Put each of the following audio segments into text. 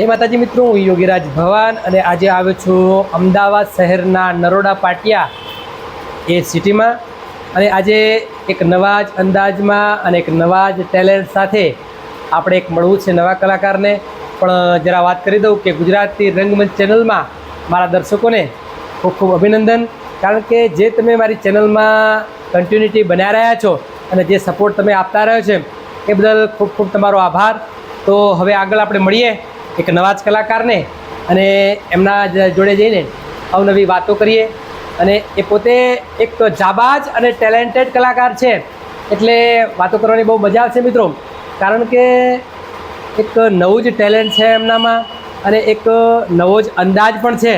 જય માતાજી મિત્રો, હું યોગીરાજ ભવાન અને આજે આવ્યો છું અમદાવાદ શહેરના નરોડા પાટિયા એ સિટીમાં. અને આજે એક નવા જ અંદાજમાં અને એક નવા જ ટેલેન્ટ સાથે આપણે એક મળવું છે નવા કલાકારને. પણ જરા વાત કરી દઉં કે ગુજરાતી રંગમંચ ચેનલમાં મારા દર્શકોને ખૂબ ખૂબ અભિનંદન. કારણ કે જે તમે મારી ચેનલમાં કન્ટિન્યુટી બનાવી રહ્યા છો અને જે સપોર્ટ તમે આપતા રહ્યો છે એ બદલ ખૂબ ખૂબ તમારો આભાર. તો હવે આગળ આપણે મળીએ. એક નવા જ કલાકારને અને એમના જોડે જઈને અવનવી વાતો કરીએ. અને એ પોતે એક જાબાજ અને ટેલેન્ટેડ કલાકાર છે. એટલે વાતો કરવાની બહુ મજા આવશે મિત્રો. કારણ કે એક નવું જ ટેલેન્ટ છે એમનામાં અને એક નવો જ અંદાજ પણ છે.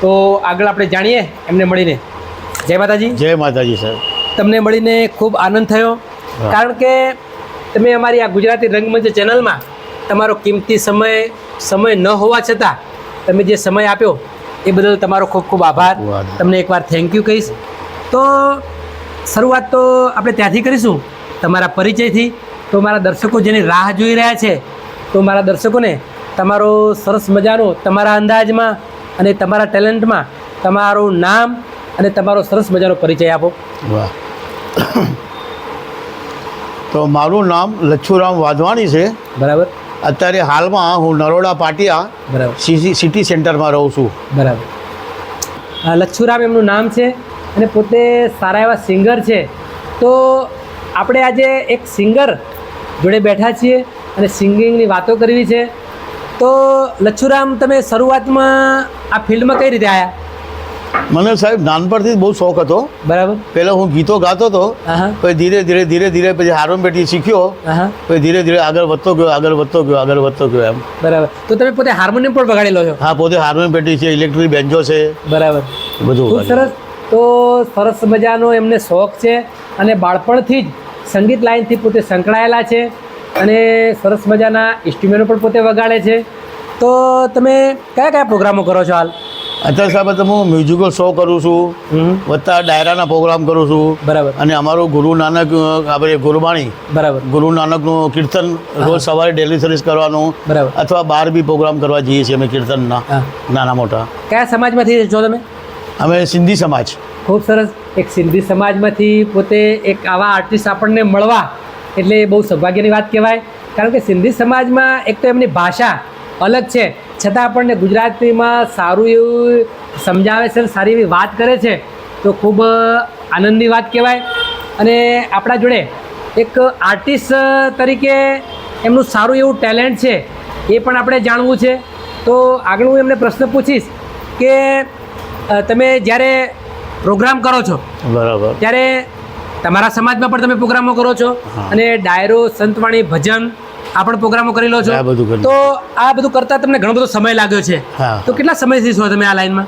તો આગળ આપણે જાણીએ એમને મળીને. જય માતાજી. જય માતાજી સાહેબ. તમને મળીને ખૂબ આનંદ થયો. કારણ કે તમે અમારી આ ગુજરાતી રંગમંચ ચેનલમાં તમારો કિંમતી સમય સમય ન હોવા છતાં તમે જે સમય આપ્યો એ બદલ તમારો ખૂબ ખૂબ આભાર. તમને એકવાર થેન્ક યુ કહીશ. તો શરૂઆત તો આપણે ત્યાંથી કરીશું. તમારા પરિચયથી તો મારા દર્શકો જેની રાહ જોઈ રહ્યા છે તો મારા દર્શકોને તમારો સરસ મજાનો તમારા અંદાજમાં અને તમારા ટેલેન્ટમાં તમારું નામ અને તમારો સરસ મજાનો પરિચય આપો. વાહ. તો મારું નામ લચ્છુરામ વાધવાણી છે. બરાબર. અત્યારે હાલમાં હું નરોડા પાટિયા બરાબર. સિટી સેન્ટરમાં રહું છું. બરાબર. લચ્છુરામ એમનું નામ છે અને પોતે સારા એવા સિંગર છે. તો આપણે આજે એક સિંગર જોડે બેઠા છીએ અને સિંગિંગની વાતો કરવી છે. તો લચ્છુરામ તમે શરૂઆતમાં આ ફિલ્ડમાં કઈ રીતે આવ્યા મને સાહેબ નાનપણથી બહુ શોખ હતો. બરાબર. પહેલાં હું ગીતો ગાતો હતો પછી ધીરે ધીરે ધીરે ધીરે પછી હાર્મોન પેટી શીખ્યો પછી ધીરે ધીરે આગળ વધતો ગયો આગળ વધતો ગયો આગળ વધતો ગયો એમ. બરાબર. તો તમે પોતે હાર્મોનિયમ પણ વગાડેલો છો? હા પોતે હાર્મોનિયમ પેટી છે ઇલેક્ટ્રિક બેન્ચો છે. બરાબર. બધું ખૂબ સરસ. તો સરસ મજાનો એમને શોખ છે અને બાળપણથી જ સંગીત લાઈનથી પોતે સંકળાયેલા છે અને સરસ મજાના ઇન્સ્ટ્રુમેન્ટો પણ પોતે વગાડે છે. તો તમે કયા કયા પ્રોગ્રામો કરો છો હાલ? અત્યારે સાહેબ તો હું મ્યુઝિકલ શો કરું છું. વત્તા ડાયરાના પ્રોગ્રામ કરું છું. બરાબર. અને અમારું ગુરુ નાનક આપણે ગુરબાણી બરાબર. ગુરુ નાનકનું કીર્તન રોજ સવારે ડેલી સર્વિસ કરવાનું બરાબર. અથવા બહાર બી પ્રોગ્રામ કરવા જઈએ છીએ અમે કીર્તનના નાના મોટા. કયા સમાજમાંથી છો તમે? અમે સિંધી સમાજ. ખૂબ સરસ. એક સિંધી સમાજમાંથી પોતે એક આવા આર્ટિસ્ટ આપણને મળવા એટલે બહુ સૌભાગ્યની વાત કહેવાય. કારણ કે સિંધી સમાજમાં એક તો એમની ભાષા અલગ છે. છતાં આપણને ગુજરાતીમાં સારું એવું સમજાવે છે સારી એવી વાત કરે છે તો ખૂબ આનંદની વાત કહેવાય. અને આપણા જોડે એક આર્ટિસ્ટ તરીકે એમનું સારું એવું ટેલેન્ટ છે એ પણ આપણે જાણવું છે. તો આગળ હું એમને પ્રશ્ન પૂછીશ કે તમે જ્યારે પ્રોગ્રામ કરો છો બરાબર. ત્યારે તમારા સમાજમાં પણ તમે પ્રોગ્રામો કરો છો? અને ડાયરો સંતવાણી ભજન આ પણ પ્રોગ્રામો કરી લો છો. તો આ બધું કરતાં તમને ઘણો બધો સમય લાગ્યો છે. તો કેટલા સમયથી છો તમે આ લાઈનમાં?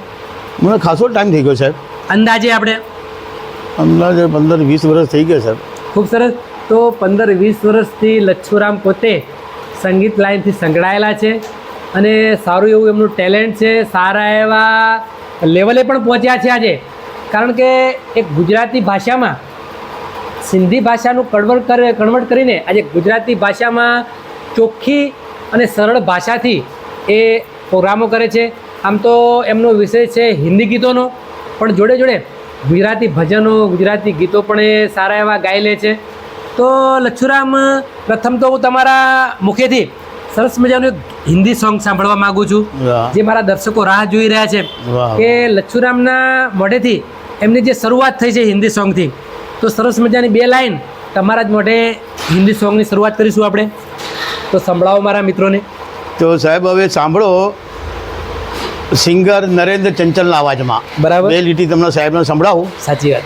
મને ખાસો ટાઈમ થઈ ગયો સાહેબ. અંદાજે આપણે? અંદાજે પંદર વીસ વર્ષ થઈ ગયા સાહેબ. ખૂબ સરસ. તો પંદર વીસ વર્ષથી લચ્છુરામ પોતે સંગીત લાઈનથી સંકળાયેલા છે અને સારું એવું એમનું ટેલેન્ટ છે. સારા એવા લેવલે પણ પહોંચ્યા છે આજે. કારણ કે એક ગુજરાતી ભાષામાં સિંધી ભાષાનું કન્વર્ટ કરે કન્વર્ટ કરીને આજે ગુજરાતી ભાષામાં ચોખ્ખી અને સરળ ભાષાથી એ પ્રોગ્રામો કરે છે. આમ તો એમનો વિષય છે હિન્દી ગીતોનો. પણ જોડે જોડે ગુજરાતી ભજનો ગુજરાતી ગીતો પણ એ સારા એવા ગાઈ લે છે. તો લચ્છુરામ પ્રથમ તો હું તમારા મુખેથી સરસ મજાનું એક હિન્દી સોંગ સાંભળવા માગું છું. જે મારા દર્શકો રાહ જોઈ રહ્યા છે. કે લચ્છુરામના મોઢેથી એમની જે શરૂઆત થઈ છે હિન્દી સોંગથી તો સરસ મજાની બે લાઈન તમારા જ મોઢે હિન્દી સોંગની શરૂઆત કરીશું આપણે. તો સંભળાવો મારા મિત્રોને. તો સાહેબ હવે સાંભળો. સિંગર નરેન્દ્ર ચંચલના અવાજમાં. બરાબર. બે લીટી તમને સાહેબને સંભળાવું. સાચી વાત.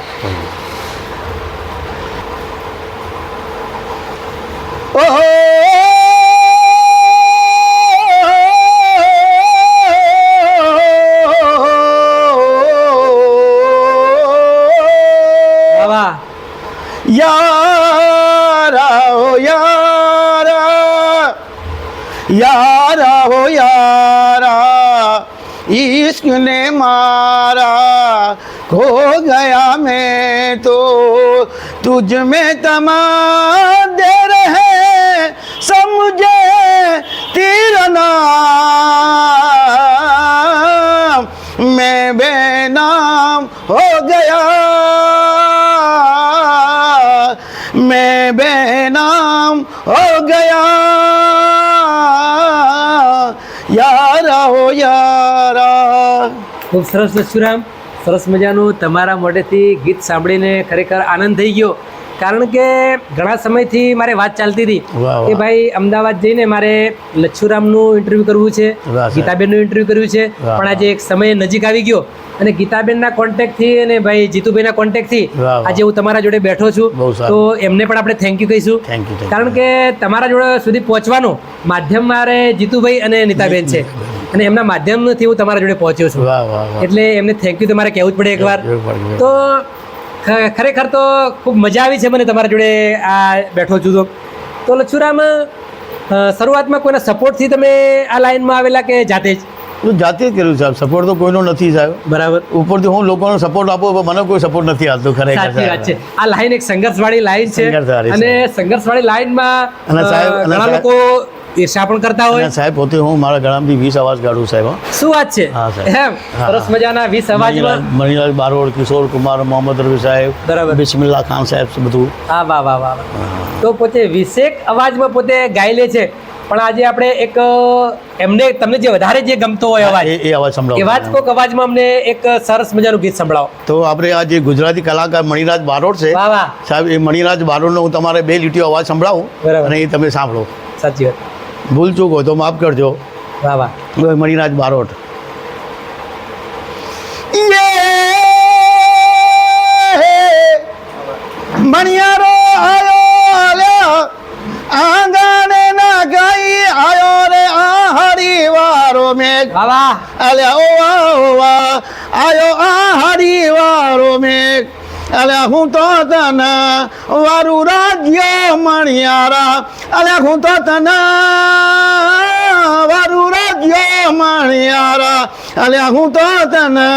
ઓહો! ને મારા ખો ગયા મેં તો તુજ મેં તમા દે રહે સમજે તીરના ખૂબ સરસ લચ્છુરામ સરસ મજાનું તમારા મોઢેથી ગીત સાંભળીને ખરેખર આનંદ થઈ ગયો. કારણ કે ઘણા સમયથી મારે વાત ચાલતી હતી. કે ભાઈ અમદાવાદ જઈને મારે લચ્છુરામનું ઇન્ટરવ્યૂ કરવું છે ગીતાબેનનું ઇન્ટરવ્યૂ કર્યું છે. પણ આજે એક સમય નજીક આવી ગયો અને ગીતાબેનના કોન્ટેક્ટથી અને ભાઈ જીતુભાઈના કોન્ટેક્ટથી. આજે હું તમારા જોડે બેઠો છું. તો એમને પણ આપણે થેન્ક યુ કહીશું. કારણ કે તમારા જોડે સુધી પહોંચવાનું માધ્યમ મારે જીતુભાઈ અને નીતાબેન છે. અને એમના માધ્યમથી હું તમારા જોડે પહોંચ્યો છું. એટલે એમને થેન્ક યુ તમારે કહેવું જ પડે એકવાર. તો ખરેખર તો ખૂબ મજા આવી છે મને તમારા જોડે આ બેઠો છું તો. તો લચ્છુરામ શરૂઆતમાં કોઈના સપોર્ટથી તમે આ લાઈનમાં આવેલા કે જાતે જ? હું જાતે જ કર્યું સાહેબ. સપોર્ટ તો કોઈનો નથી સાહેબ. બરાબર. ઉપરથી હું લોકોનો સપોર્ટ આપું પણ મને કોઈ સપોર્ટ નથી આવતો ખરેખર સાચી વાત છે. આ લાઈન એક સંઘર્ષવાળી લાઈન છે. અને સંઘર્ષવાળી લાઈનમાં અને સાહેબ- ઘણા લોકો ઈર્ષા પણ કરતા હોય? સાહેબ પોતે હું મારા ગળામાંથી વીસ અવાજ કાઢું સાહેબ શું વાત છે? હા, સાહેબ. એમ સરસ મજાના વીસ અવાજ મણિલાલ બારોડ કિશોર કુમાર મોહમ્મદ રફી સાહેબ બરાબર. બિસ્મિલ્લા ખાન સાહેબ બધું. હા વાહ વાહ વાહ. તો પોતે વિશેક અવાજમાં પોતે ગાઈ લે છે. પણ આજે આપણે એક એમને તમને જે વધારે જે ગમતો હોય અવાજ એ અવાજ સંભળાવો. એવા જ કોઈક અવાજમાં અમને એક સરસ મજાનું ગીત સંભળાવો. તો આપણે આ જે ગુજરાતી કલાકાર મણિરાજ બારોડ છે સાહેબ એ મણિરાજ બારોડનો હું તમારે બે લીટીઓ અવાજ સંભળાવું. અને એ તમે સાંભળો. સાચી વાત. ભૂલ ચૂક હોય તો માફ કરજો. વાહ વાહ. મણિરાજ બારોટ. મણિયારો આયો આલ્યો. આંગણે ના ગઈ આયો રે આ હરિવારો મેઘ. અલ્યા ઓ વાહ વાહ. આયો આ વારો મેઘ. અલ્યા હું તો તને વારું રાજ્ય મણિયારા. અલે હું તો તને વારું રાજ્ય મણિયારા. અલ્યા હું તો તને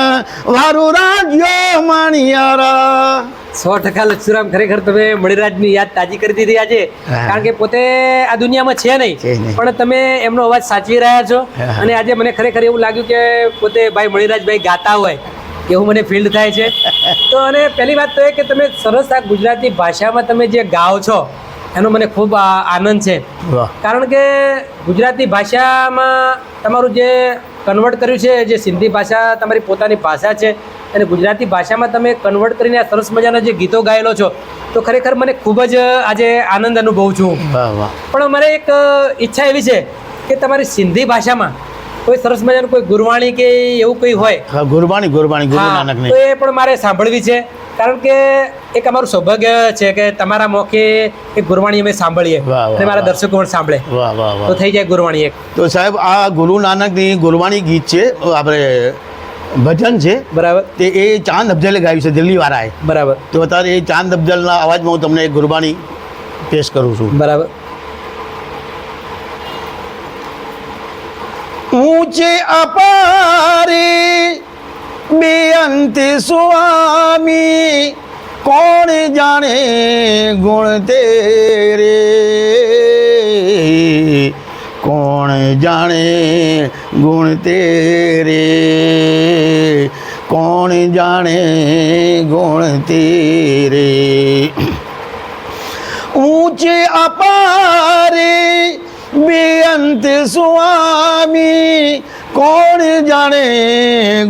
વારું રાજ્ય મણિયારા. સો ટકા લક્ષુરામ ખરેખર તમે મણિરાજની યાદ તાજી કરી દીધી આજે. કારણ કે પોતે આ દુનિયામાં છે નહીં. પણ તમે એમનો અવાજ સાચવી રહ્યા છો. અને આજે મને ખરેખર એવું લાગ્યું કે પોતે ભાઈ મણિરાજભાઈ ગાતા હોય. એવું મને ફીલ થાય છે. તો અને પહેલી વાત તો એ કે તમે સરસ આ ગુજરાતી ભાષામાં તમે જે ગાઓ છો એનો મને ખૂબ આનંદ છે. કારણ કે ગુજરાતી ભાષામાં તમારું જે કન્વર્ટ કર્યું છે જે સિંધી ભાષા તમારી પોતાની ભાષા છે અને ગુજરાતી ભાષામાં તમે કન્વર્ટ કરીને આ સરસ મજાના જે ગીતો ગાયેલો છો તો ખરેખર મને ખૂબ જ આજે આનંદ અનુભવું છું. પણ મારે એક ઈચ્છા એવી છે કે તમારી સિંધી ભાષામાં કોઈ સરસ મજાનું કોઈ ગુરવાણી કે એવું કોઈ હોય? હા ગુરબાણી ગુરબાણી ગુરુ નાનકની. તો એ પણ મારે સાંભળવી છે. કારણ કે એક અમારું સૌભાગ્ય છે કે તમારા મોખે એક ગુરવાણી અમે સાંભળીએ. અને મારા દર્શકો પણ સાંભળે. તો થઈ જાય ગુરવાણી એક. તો સાહેબ આ ગુરુ નાનકની ગુરબાણી ગીત છે આપણે ભજન છે બરાબર. તે એ ચાંદ અફજલે ગાયું છે દિલ્હી વાળાએ બરાબર. તો અત્યારે એ ચાંદ અફજલના અવાજમાં હું તમને એક ગુરબાણી પેશ કરું છું. બરાબર. ઊંચે અપારે. બેઅંત સ્વામી, કોણ જાણે ગુણ તેરે? કોણ જાણે ગુણ તેરે? કોણ જાણે ગુણ તેરે? ઊંચે અપારે બેઅંત સ્વામી, કોણ જાણે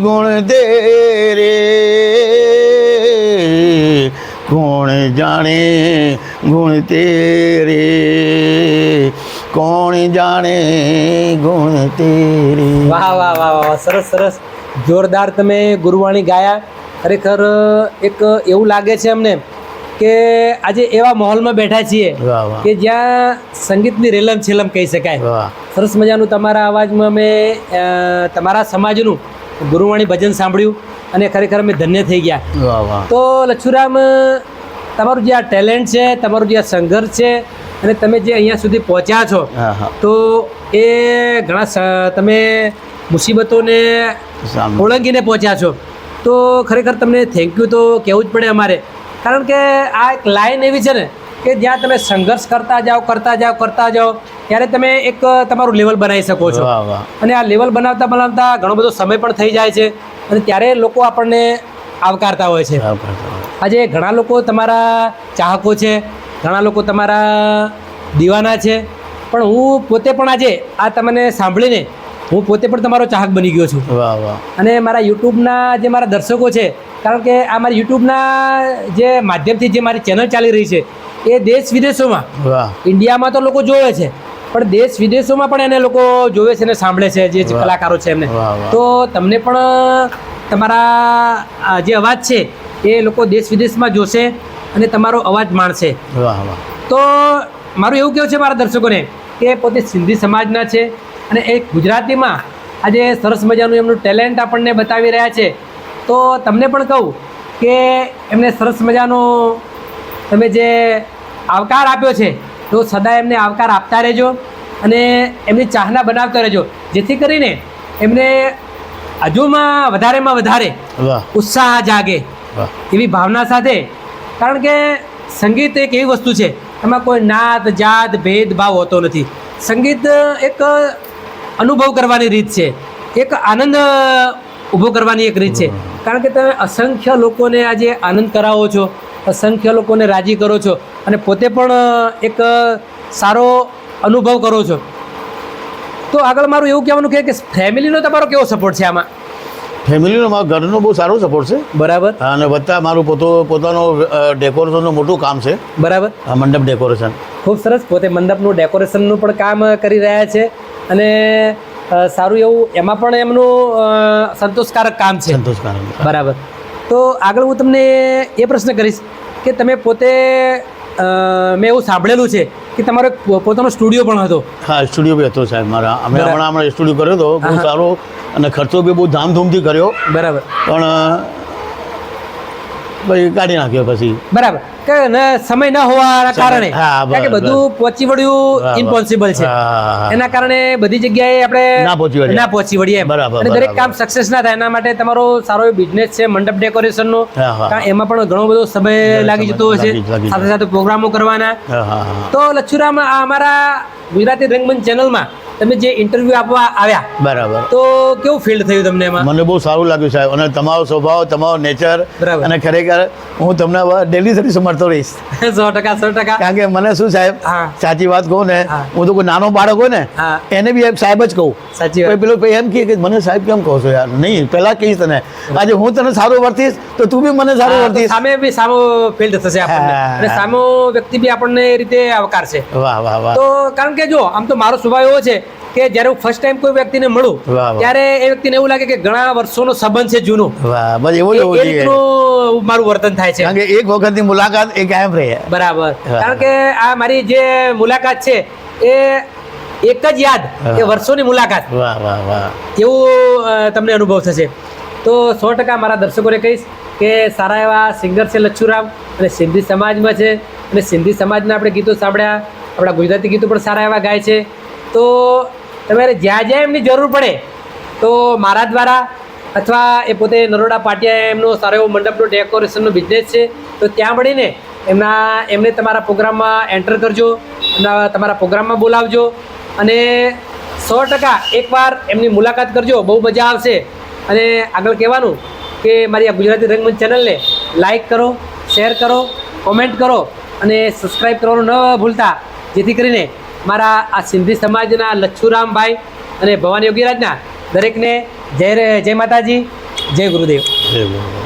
ગુણ તેરે કોણ જાણે ગુણ તે રે? કોણ જાણે ગુણ તે રે? વાહ વાહ વાહ વાહ. સરસ સરસ. જોરદાર તમે ગુરુવાણી ગાયા. ખરેખર એક એવું લાગે છે અમને કે આજે એવા માહોલમાં બેઠા છીએ કે જ્યાં સંગીતની રેલમ છેલમ કહી શકાય. સરસ મજાનું તમારા અવાજમાં મેં તમારા સમાજનું ગુરુવાણી ભજન સાંભળ્યું અને ખરેખર અમે ધન્ય થઈ ગયા. તો લચ્છુરામ તમારું જે આ ટેલેન્ટ છે તમારું જે આ સંઘર્ષ છે અને તમે જે અહીંયા સુધી પહોંચ્યા છો તો એ ઘણા તમે મુસીબતોને ઓળંગીને પહોંચ્યા છો. તો ખરેખર તમને થેન્ક યુ તો કહેવું જ પડે અમારે. કારણ કે આ એક લાઈન એવી છે ને કે જ્યાં તમે સંઘર્ષ કરતા જાઓ કરતા જાઓ કરતા જાઓ ત્યારે તમે એક તમારું લેવલ બનાવી શકો છો. અને આ લેવલ બનાવતા બનાવતા ઘણો બધો સમય પણ થઈ જાય છે અને ત્યારે લોકો આપણને આવકારતા હોય છે. આજે ઘણા લોકો તમારા ચાહકો છે ઘણા લોકો તમારા દીવાના છે પણ હું પોતે પણ આજે આ તમને સાંભળીને હું પોતે પણ તમારો ચાહક બની ગયો છું. અને મારા યુટ્યુબના જે મારા દર્શકો છે કારણ કે આ મારી યુટ્યુબના જે માધ્યમથી જે મારી ચેનલ ચાલી રહી છે એ દેશ વિદેશોમાં ઇન્ડિયામાં તો લોકો જોવે છે પણ દેશ વિદેશોમાં પણ એને લોકો જોવે છે અને સાંભળે છે જે કલાકારો છે એમને. તો તમને પણ તમારા જે અવાજ છે એ લોકો દેશ વિદેશમાં જોશે અને તમારો અવાજ માણશે. તો મારું એવું કહેવું છે મારા દર્શકોને કે પોતે સિંધી સમાજના છે અને એ ગુજરાતીમાં આજે સરસ મજાનું એમનું ટેલેન્ટ આપણને બતાવી રહ્યા છે. તો તમને પણ કહું કે એમને સરસ મજાનો તમે જે આવકાર આપ્યો છે તો સદા એમને આવકાર આપતા રહેજો અને એમની ચાહના બનાવતા રહેજો. જેથી કરીને એમને હજુમાં વધારેમાં વધારે ઉત્સાહ જાગે એવી ભાવના સાથે. કારણ કે સંગીત એક એવી વસ્તુ છે એમાં કોઈ નાત જાત ભેદભાવ હોતો નથી. સંગીત એક અનુભવ કરવાની રીત છે. એક આનંદ ઊભો કરવાની એક રીત છે. કારણ કે તમે અસંખ્ય લોકોને આજે આનંદ કરાવો છો અસંખ્ય લોકોને રાજી કરો છો અને પોતે પણ એક સારો અનુભવ કરો છો. તો આગળ મારું એવું કહેવાનું કે ફેમિલીનો તમારો કેવો સપોર્ટ છે આમાં? ફેમિલીનો મારા ઘરનો બહુ સારો સપોર્ટ છે. બરાબર. અને વત્તા મારું પોતો પોતાનું ડેકોરેશનનું મોટું કામ છે. બરાબર. આ મંડપ ડેકોરેશન. ખૂબ સરસ. પોતે મંડપનું ડેકોરેશનનું પણ કામ કરી રહ્યા છે. અને સારું એવું એમાં પણ એમનું સંતોષકારક કામ છે. સંતોષકારક બરાબર. તો આગળ હું તમને એ પ્રશ્ન કરીશ કે તમે પોતે મેં એવું સાંભળેલું છે કે તમારો પોતાનો સ્ટુડિયો પણ હતો. હા સ્ટુડિયો બી હતો સાહેબ મારા. અમે હમણાં હમણાં સ્ટુડિયો કર્યો હતો બહુ સારો અને ખર્ચો બી બહુ ધામધૂમથી કર્યો. બરાબર. પણ પછી કાઢી નાખ્યો પછી. બરાબર. કે સમય ન હોવાના કારણે. કે બધું પહોંચી વળ્યું. ઇમ્પોસિબલ છે. એના કારણે બધી જગ્યાએ આપણે ના પહોંચી વળીએ. ના પહોંચી વળીએ બરાબર, અને દરેક કામ સક્સેસ ના થાય એના માટે તમારો સારો બિઝનેસ છે મંડપ હા. કારણ એમાં પણ ઘણો બધો સમય લાગી જતો હોય છે. સાથે સાથે પ્રોગ્રામો કરવાના. તો લચ્છુરામ અમારા ગુજરાતી રંગમંચ ચેનલમાં તમે જે ઇન્ટરવ્યૂ આપવા આવ્યા બરાબર. તો કેવું ફીલ થયું તમને એમાં? મને બહુ સારું લાગ્યું સાહેબ. અને તમારો સ્વભાવ તમારો નેચર. અને ખરેખર હું તમને ડેલી સુધી સમર્થો રહીશ. સો ટકા સો ટકા. કારણ કે મને શું સાહેબ. સાચી વાત કહું ને હું. તો કોઈ નાનો બાળક હોય ને. એને બી એમ સાહેબ જ કહું. સાચી વાત. પેલો એમ કહે કે મને સાહેબ કેમ કહો છો યાર? નહીં પહેલા કહીશ તને. આજે હું તને સારું વર્તીશ તો તું બી મને સારું વર્તીશ. સામે બી સામો ફીલ થશે આપણને. અને સામો વ્યક્તિ બી આપણને એ રીતે આવકારશે વાહ વાહ વાહ. તો કારણ કે જો આમ તો મારો સ્વભાવ એવો છે કે જ્યારે હું ફર્સ્ટ ટાઈમ કોઈ વ્યક્તિને મળું. ત્યારે એ વ્યક્તિને એવું લાગે કે ઘણા વર્ષોનો સંબંધ છે જૂનો. બસ એવું એ જ હોવું એ જોઈએ. રીતનું મારું વર્તન થાય છે. કારણ કે એક વખતની મુલાકાત એ કાયમ રહે. બરાબર. કારણ કે આ મારી જે મુલાકાત છે એ એક જ યાદ કે વર્ષોની મુલાકાત. વાહ વાહ વાહ. એવું તમને અનુભવ થશે. તો સો ટકા મારા દર્શકોને કહીશ કે સારા એવા સિંગર છે લચ્છુરામ અને સિંધી સમાજમાં છે. અને સિંધી સમાજના આપણે ગીતો સાંભળ્યા આપણા ગુજરાતી ગીતો પણ સારા એવા ગાય છે. તો તમારે જ્યાં જ્યાં એમની જરૂર પડે, તો મારા દ્વારા અથવા એ પોતે નરોડા પાટિયા એમનો સારો એવો મંડપનો ડેકોરેશનનો બિઝનેસ છે, તો ત્યાં મળીને એમના, એમને તમારા પ્રોગ્રામમાં એન્ટર કરજો એમના તમારા પ્રોગ્રામમાં બોલાવજો, અને સો ટકા એકવાર એમની મુલાકાત કરજો, બહુ મજા આવશે. અને આગળ કહેવાનું કે મારી આ ગુજરાતી રંગમંચ ચેનલને લાઇક કરો શેર કરો કોમેન્ટ કરો, અને સબસ્ક્રાઈબ કરવાનું ન ભૂલતા. જેથી કરીને મારા આ સિંધી સમાજના લચ્છુરામભાઈ અને ભવાની યોગીરાજના દરેકને જય જય માતાજી, જય ગુરુદેવ જય.